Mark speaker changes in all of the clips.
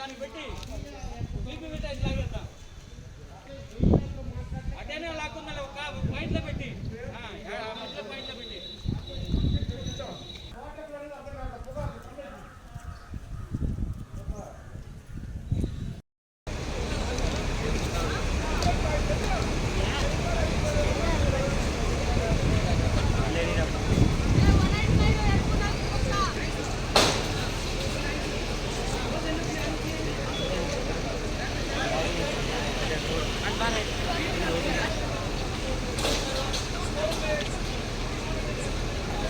Speaker 1: దాన్ని పెట్టి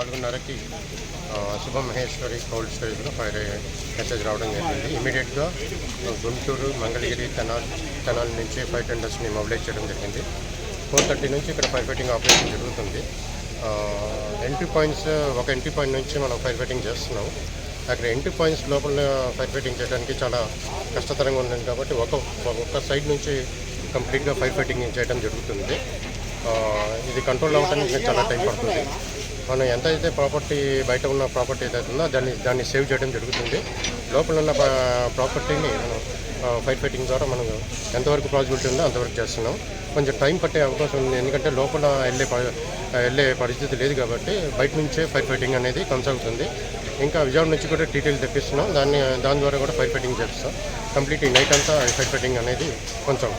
Speaker 1: నాలుగున్నరకి శుభ శుభం మహేశ్వరి కోల్డ్ స్టోరేజ్లో ఫైర్ మెసేజ్ రావడం జరిగింది. ఇమీడియట్గా గుంటూరు మంగళగిరి తెనాల్ తెనాల్ నుంచి ఫైర్ టెండర్స్ని మొబిలైజ్ చేయడం జరిగింది. ఫోర్ థర్టీ నుంచి ఇక్కడ ఫైర్ ఫైటింగ్ ఆపరేషన్ జరుగుతుంది. ఎంట్రీ పాయింట్స్ ఒక ఎంట్రీ పాయింట్ నుంచి మనం ఫైర్ ఫైటింగ్ చేస్తున్నాం. అక్కడ ఎంట్రీ పాయింట్స్ లోపల ఫైర్ ఫైటింగ్ చేయడానికి చాలా కష్టతరంగా ఉంది కాబట్టి ఒక ఒక్క సైడ్ నుంచి కంప్లీట్గా ఫైర్ ఫైటింగ్ చేయడం జరుగుతుంది. ఇది కంట్రోల్ అవ్వడానికి చాలా టైం పడుతుంది. మనం ఎంత అయితే ప్రాపర్టీ బయట ఉన్న ప్రాపర్టీ ఏదైతే ఉందో దాన్ని దాన్ని సేవ్ చేయడం జరుగుతుంది. లోపల ఉన్న ప్రాపర్టీని మనం ఫైర్ ఫైటింగ్ ద్వారా మనం ఎంతవరకు పాసిబిలిటీ ఉందో అంతవరకు చేస్తున్నాం. కొంచెం టైం పట్టే అవకాశం ఉంది. ఎందుకంటే లోపల వెళ్ళే ప- వెళ్ళే పరిస్థితి లేదు కాబట్టి బయట నుంచే ఫైర్ ఫైటింగ్ అనేది కొనసాగుతుంది. ఇంకా విజయవాడ నుంచి కూడా డీటెయిల్స్ తెప్పిస్తున్నాం. దాన్ని దాని ద్వారా కూడా ఫైర్ ఫైటింగ్ చేస్తాం. కంప్లీట్ ఈ నైట్ అంతా ఫైర్ ఫైటింగ్ అనేది కొంచెం